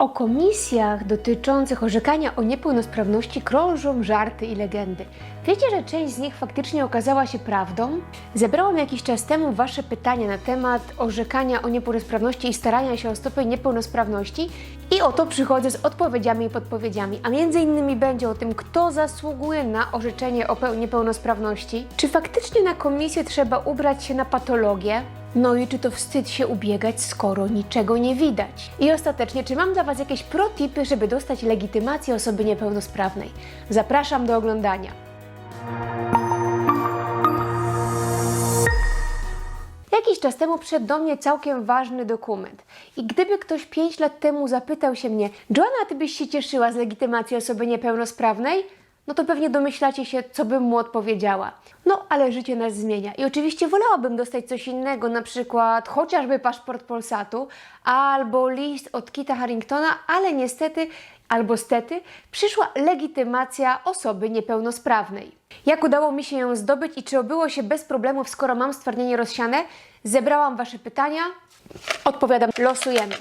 O komisjach dotyczących orzekania o niepełnosprawności krążą żarty i legendy. Wiecie, że część z nich faktycznie okazała się prawdą? Zebrałam jakiś czas temu Wasze pytania na temat orzekania o niepełnosprawności i starania się o stopień niepełnosprawności i oto przychodzę z odpowiedziami i podpowiedziami, a między innymi będzie o tym, kto zasługuje na orzeczenie o peł- niepełnosprawności, czy faktycznie na komisję trzeba ubrać się na patologię, no i czy to wstyd się ubiegać, skoro niczego nie widać? I ostatecznie, czy mam dla Was jakieś protipy, żeby dostać legitymację osoby niepełnosprawnej? Zapraszam do oglądania. Jakiś czas temu przyszedł do mnie całkiem ważny dokument. I gdyby ktoś 5 lat temu zapytał się mnie, Joanna, ty byś się cieszyła z legitymacji osoby niepełnosprawnej? No to pewnie domyślacie się, co bym mu odpowiedziała. No, ale życie nas zmienia. I oczywiście wolałabym dostać coś innego, na przykład chociażby paszport Polsatu albo list od Kita Harringtona, ale niestety albo stety przyszła legitymacja osoby niepełnosprawnej. Jak udało mi się ją zdobyć i czy obyło się bez problemów, skoro mam stwardnienie rozsiane? Zebrałam Wasze pytania. Odpowiadam, losujemy.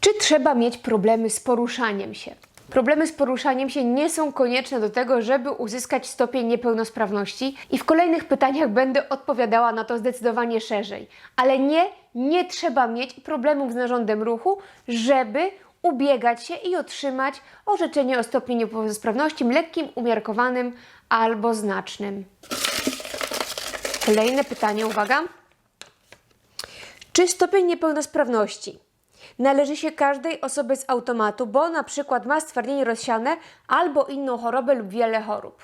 Czy trzeba mieć problemy z poruszaniem się? Problemy z poruszaniem się nie są konieczne do tego, żeby uzyskać stopień niepełnosprawności i w kolejnych pytaniach będę odpowiadała na to zdecydowanie szerzej. Ale nie, nie trzeba mieć problemów z narządem ruchu, żeby ubiegać się i otrzymać orzeczenie o stopniu niepełnosprawności lekkim, umiarkowanym albo znacznym. Kolejne pytanie, uwaga. Czy stopień niepełnosprawności należy się każdej osobie z automatu, bo na przykład ma stwardnienie rozsiane albo inną chorobę lub wiele chorób?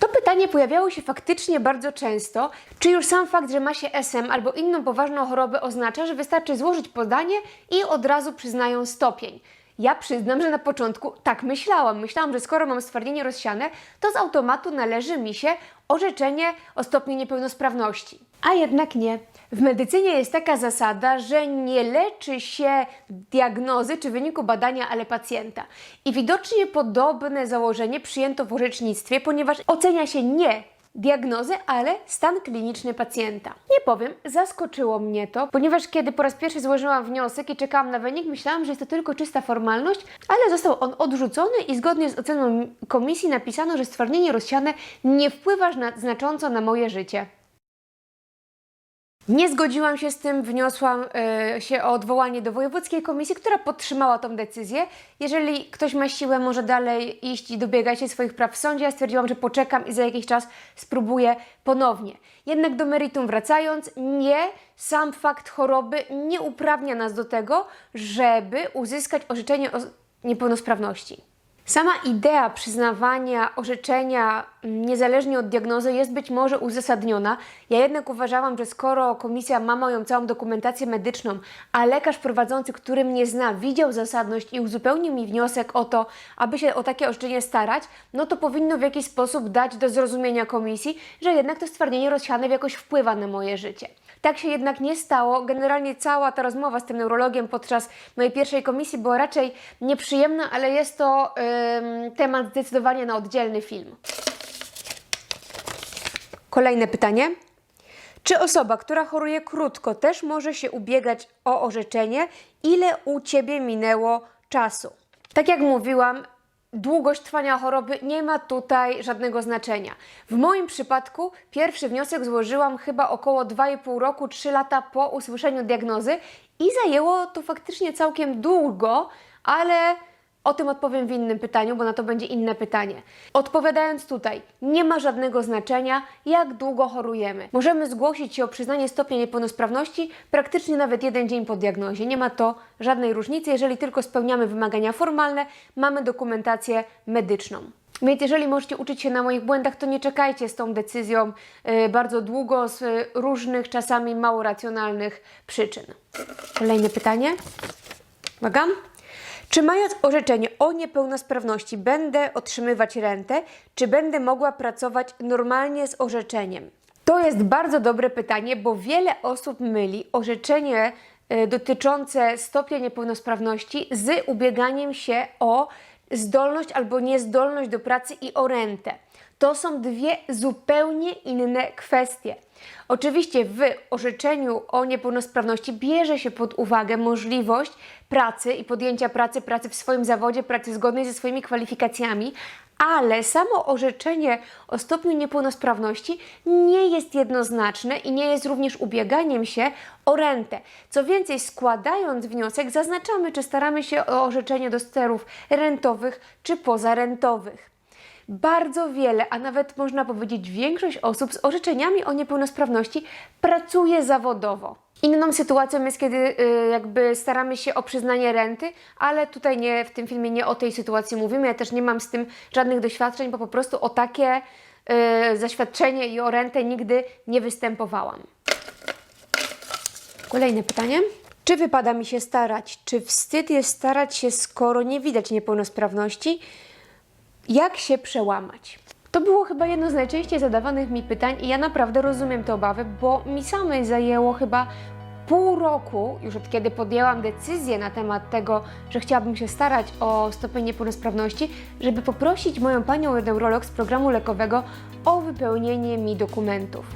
To pytanie pojawiało się faktycznie bardzo często. Czy już sam fakt, że ma się SM albo inną poważną chorobę oznacza, że wystarczy złożyć podanie i od razu przyznają stopień? Ja przyznam, że na początku tak myślałam. Myślałam, że skoro mam stwardnienie rozsiane, to z automatu należy mi się orzeczenie o stopniu niepełnosprawności. A jednak nie. W medycynie jest taka zasada, że nie leczy się diagnozy czy wyniku badania, ale pacjenta. I widocznie podobne założenie przyjęto w orzecznictwie, ponieważ ocenia się nie diagnozę, ale stan kliniczny pacjenta. Nie powiem, zaskoczyło mnie to, ponieważ kiedy po raz pierwszy złożyłam wniosek i czekałam na wynik, myślałam, że jest to tylko czysta formalność, ale został on odrzucony i zgodnie z oceną komisji napisano, że stwardnienie rozsiane nie wpływa na, znacząco na moje życie. Nie zgodziłam się z tym, wniosłam e, się o odwołanie do Wojewódzkiej Komisji, która podtrzymała tą decyzję. Jeżeli ktoś ma siłę, może dalej iść i dobiegać się swoich praw w sądzie. Ja stwierdziłam, że poczekam i za jakiś czas spróbuję ponownie. Jednak do meritum wracając, nie, sam fakt choroby nie uprawnia nas do tego, żeby uzyskać orzeczenie o niepełnosprawności. Sama idea przyznawania orzeczenia mm, niezależnie od diagnozy jest być może uzasadniona. Ja jednak uważałam, że skoro komisja ma moją całą dokumentację medyczną, a lekarz prowadzący, który mnie zna, widział zasadność i uzupełnił mi wniosek o to, aby się o takie orzeczenie starać, no to powinno w jakiś sposób dać do zrozumienia komisji, że jednak to stwardnienie rozsiane jakoś wpływa na moje życie. Tak się jednak nie stało. Generalnie cała ta rozmowa z tym neurologiem podczas mojej pierwszej komisji była raczej nieprzyjemna, ale jest to ym, temat zdecydowanie na oddzielny film. Kolejne pytanie. Czy osoba, która choruje krótko, też może się ubiegać o orzeczenie? Ile u Ciebie minęło czasu? Tak jak mówiłam, długość trwania choroby nie ma tutaj żadnego znaczenia. W moim przypadku pierwszy wniosek złożyłam chyba około 2,5 roku, 3 lata po usłyszeniu diagnozy i zajęło to faktycznie całkiem długo, ale o tym odpowiem w innym pytaniu, bo na to będzie inne pytanie. Odpowiadając tutaj, nie ma żadnego znaczenia, jak długo chorujemy. Możemy zgłosić się o przyznanie stopnia niepełnosprawności praktycznie nawet jeden dzień po diagnozie. Nie ma to żadnej różnicy, jeżeli tylko spełniamy wymagania formalne, mamy dokumentację medyczną. Więc jeżeli możecie uczyć się na moich błędach, to nie czekajcie z tą decyzją yy, bardzo długo z yy, różnych, czasami mało racjonalnych przyczyn. Kolejne pytanie. Uwaga. Czy mając orzeczenie o niepełnosprawności będę otrzymywać rentę, czy będę mogła pracować normalnie z orzeczeniem? To jest bardzo dobre pytanie, bo wiele osób myli orzeczenie y, dotyczące stopnia niepełnosprawności z ubieganiem się o zdolność albo niezdolność do pracy i o rentę. To są dwie zupełnie inne kwestie. Oczywiście w orzeczeniu o niepełnosprawności bierze się pod uwagę możliwość pracy i podjęcia pracy, pracy w swoim zawodzie, pracy zgodnej ze swoimi kwalifikacjami, ale samo orzeczenie o stopniu niepełnosprawności nie jest jednoznaczne i nie jest również ubieganiem się o rentę. Co więcej, składając wniosek, zaznaczamy, czy staramy się o orzeczenie do sterów rentowych czy pozarentowych. Bardzo wiele, a nawet można powiedzieć większość osób z orzeczeniami o niepełnosprawności pracuje zawodowo. Inną sytuacją jest, kiedy y, jakby staramy się o przyznanie renty, ale tutaj nie w tym filmie nie o tej sytuacji mówimy. Ja też nie mam z tym żadnych doświadczeń, bo po prostu o takie y, zaświadczenie i o rentę nigdy nie występowałam. Kolejne pytanie. Czy wypada mi się starać? Czy wstyd jest starać się, skoro nie widać niepełnosprawności? Jak się przełamać? To było chyba jedno z najczęściej zadawanych mi pytań i ja naprawdę rozumiem te obawy, bo mi samej zajęło chyba pół roku, już od kiedy podjęłam decyzję na temat tego, że chciałabym się starać o stopień niepełnosprawności, żeby poprosić moją panią neurolog z programu lekowego o wypełnienie mi dokumentów.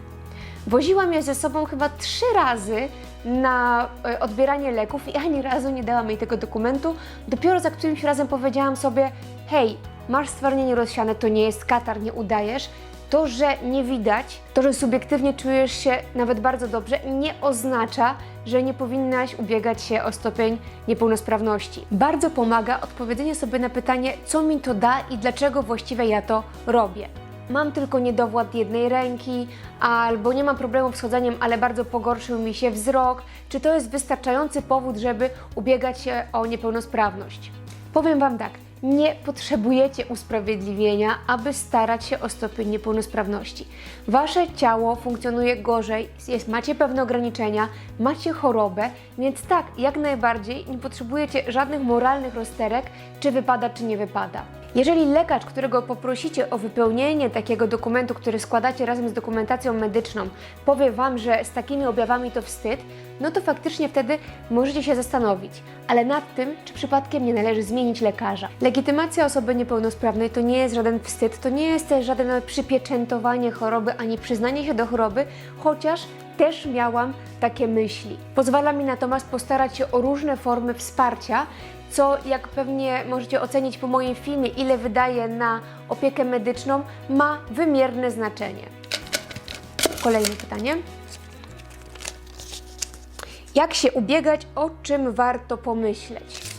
Woziłam je ze sobą chyba trzy razy na e, odbieranie leków i ani razu nie dałam jej tego dokumentu. Dopiero za którymś razem powiedziałam sobie: Hej, masz stwardnienie rozsiane, to nie jest katar, nie udajesz. To, że nie widać, to, że subiektywnie czujesz się nawet bardzo dobrze, nie oznacza, że nie powinnaś ubiegać się o stopień niepełnosprawności. Bardzo pomaga odpowiedzenie sobie na pytanie, co mi to da i dlaczego właściwie ja to robię mam tylko niedowład jednej ręki, albo nie mam problemów z chodzeniem, ale bardzo pogorszył mi się wzrok, czy to jest wystarczający powód, żeby ubiegać się o niepełnosprawność? Powiem Wam tak, nie potrzebujecie usprawiedliwienia, aby starać się o stopień niepełnosprawności. Wasze ciało funkcjonuje gorzej, jest, macie pewne ograniczenia, macie chorobę, więc tak, jak najbardziej nie potrzebujecie żadnych moralnych rozterek, czy wypada, czy nie wypada. Jeżeli lekarz, którego poprosicie o wypełnienie takiego dokumentu, który składacie razem z dokumentacją medyczną, powie Wam, że z takimi objawami to wstyd, no to faktycznie wtedy możecie się zastanowić, ale nad tym, czy przypadkiem nie należy zmienić lekarza. Legitymacja osoby niepełnosprawnej to nie jest żaden wstyd, to nie jest też żadne przypieczętowanie choroby ani przyznanie się do choroby, chociaż też miałam takie myśli. Pozwala mi natomiast postarać się o różne formy wsparcia, co jak pewnie możecie ocenić po moim filmie, ile wydaje na opiekę medyczną, ma wymierne znaczenie. Kolejne pytanie. Jak się ubiegać, o czym warto pomyśleć?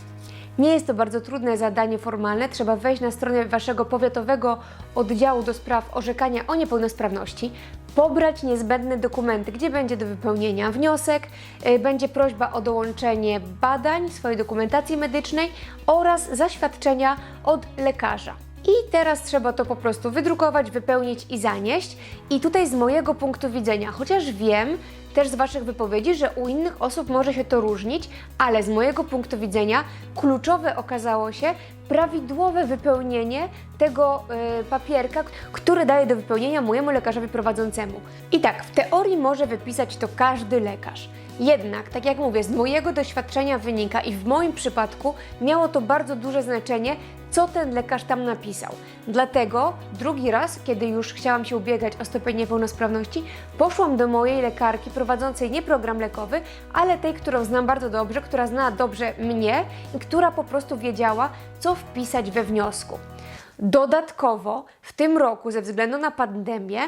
Nie jest to bardzo trudne zadanie formalne. Trzeba wejść na stronę Waszego powiatowego oddziału do spraw orzekania o niepełnosprawności, pobrać niezbędne dokumenty, gdzie będzie do wypełnienia wniosek, y, będzie prośba o dołączenie badań, swojej dokumentacji medycznej oraz zaświadczenia od lekarza. I teraz trzeba to po prostu wydrukować, wypełnić i zanieść. I tutaj z mojego punktu widzenia, chociaż wiem też z Waszych wypowiedzi, że u innych osób może się to różnić, ale z mojego punktu widzenia kluczowe okazało się prawidłowe wypełnienie tego y, papierka, który daje do wypełnienia mojemu lekarzowi prowadzącemu. I tak, w teorii może wypisać to każdy lekarz. Jednak, tak jak mówię, z mojego doświadczenia wynika i w moim przypadku miało to bardzo duże znaczenie, co ten lekarz tam napisał. Dlatego drugi raz, kiedy już chciałam się ubiegać o stopień niepełnosprawności, poszłam do mojej lekarki prowadzącej nie program lekowy, ale tej, którą znam bardzo dobrze, która zna dobrze mnie i która po prostu wiedziała, co wpisać we wniosku. Dodatkowo w tym roku, ze względu na pandemię,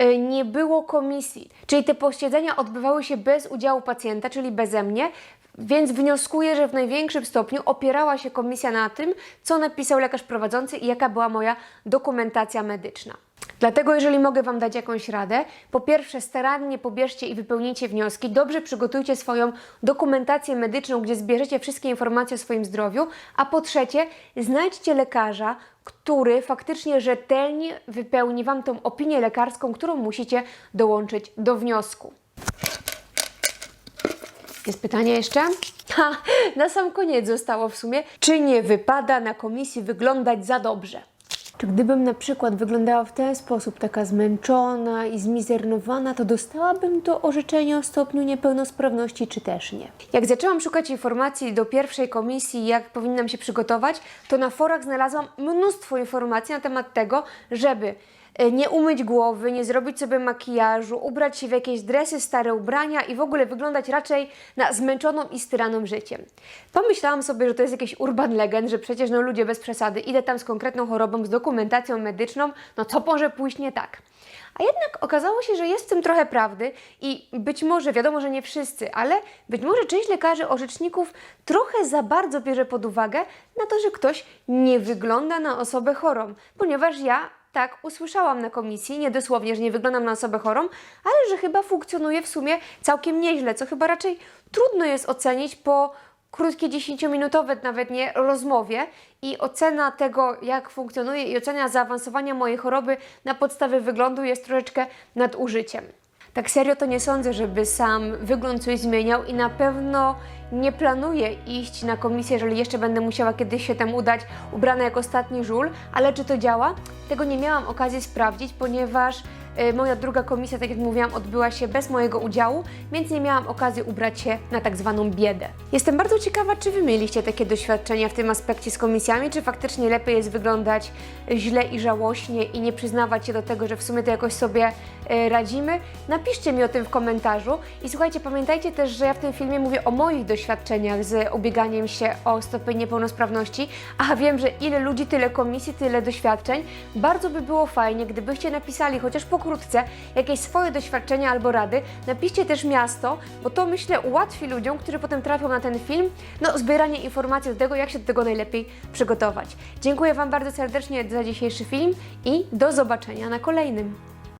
y, nie było komisji, czyli te posiedzenia odbywały się bez udziału pacjenta, czyli beze mnie, więc wnioskuję, że w największym stopniu opierała się komisja na tym, co napisał lekarz prowadzący i jaka była moja dokumentacja medyczna. Dlatego, jeżeli mogę Wam dać jakąś radę, po pierwsze starannie pobierzcie i wypełnijcie wnioski, dobrze przygotujcie swoją dokumentację medyczną, gdzie zbierzecie wszystkie informacje o swoim zdrowiu, a po trzecie znajdźcie lekarza, który faktycznie rzetelnie wypełni Wam tą opinię lekarską, którą musicie dołączyć do wniosku. Jest pytanie jeszcze? Ha, na sam koniec zostało w sumie, czy nie wypada na komisji wyglądać za dobrze? Czy gdybym na przykład wyglądała w ten sposób, taka zmęczona i zmizernowana, to dostałabym to orzeczenie o stopniu niepełnosprawności, czy też nie? Jak zaczęłam szukać informacji do pierwszej komisji, jak powinnam się przygotować, to na forach znalazłam mnóstwo informacji na temat tego, żeby nie umyć głowy, nie zrobić sobie makijażu, ubrać się w jakieś dresy, stare ubrania i w ogóle wyglądać raczej na zmęczoną i styraną życiem. Pomyślałam sobie, że to jest jakiś urban legend, że przecież no ludzie bez przesady, idę tam z konkretną chorobą, z dokumentacją medyczną, no to może pójść nie tak. A jednak okazało się, że jest w tym trochę prawdy i być może, wiadomo, że nie wszyscy, ale być może część lekarzy, orzeczników trochę za bardzo bierze pod uwagę na to, że ktoś nie wygląda na osobę chorą, ponieważ ja tak usłyszałam na komisji, nie dosłownie, że nie wyglądam na osobę chorą, ale że chyba funkcjonuje w sumie całkiem nieźle, co chyba raczej trudno jest ocenić po krótkie 10-minutowe nawet nie rozmowie i ocena tego, jak funkcjonuje i ocena zaawansowania mojej choroby na podstawie wyglądu jest troszeczkę nadużyciem. Tak serio to nie sądzę, żeby sam wygląd coś zmieniał i na pewno nie planuję iść na komisję, jeżeli jeszcze będę musiała kiedyś się tam udać ubrana jak ostatni żul, ale czy to działa? Tego nie miałam okazji sprawdzić, ponieważ moja druga komisja, tak jak mówiłam, odbyła się bez mojego udziału, więc nie miałam okazji ubrać się na tak zwaną biedę. Jestem bardzo ciekawa, czy Wy mieliście takie doświadczenia w tym aspekcie z komisjami, czy faktycznie lepiej jest wyglądać źle i żałośnie i nie przyznawać się do tego, że w sumie to jakoś sobie y, radzimy. Napiszcie mi o tym w komentarzu i słuchajcie, pamiętajcie też, że ja w tym filmie mówię o moich doświadczeniach z ubieganiem się o stopień niepełnosprawności, a wiem, że ile ludzi, tyle komisji, tyle doświadczeń. Bardzo by było fajnie, gdybyście napisali chociaż pokrótce jakieś swoje doświadczenia albo rady. Napiszcie też miasto, bo to myślę ułatwi ludziom, którzy potem trafią na ten film, no zbieranie informacji do tego, jak się do tego najlepiej przygotować. Dziękuję Wam bardzo serdecznie za dzisiejszy film i do zobaczenia na kolejnym.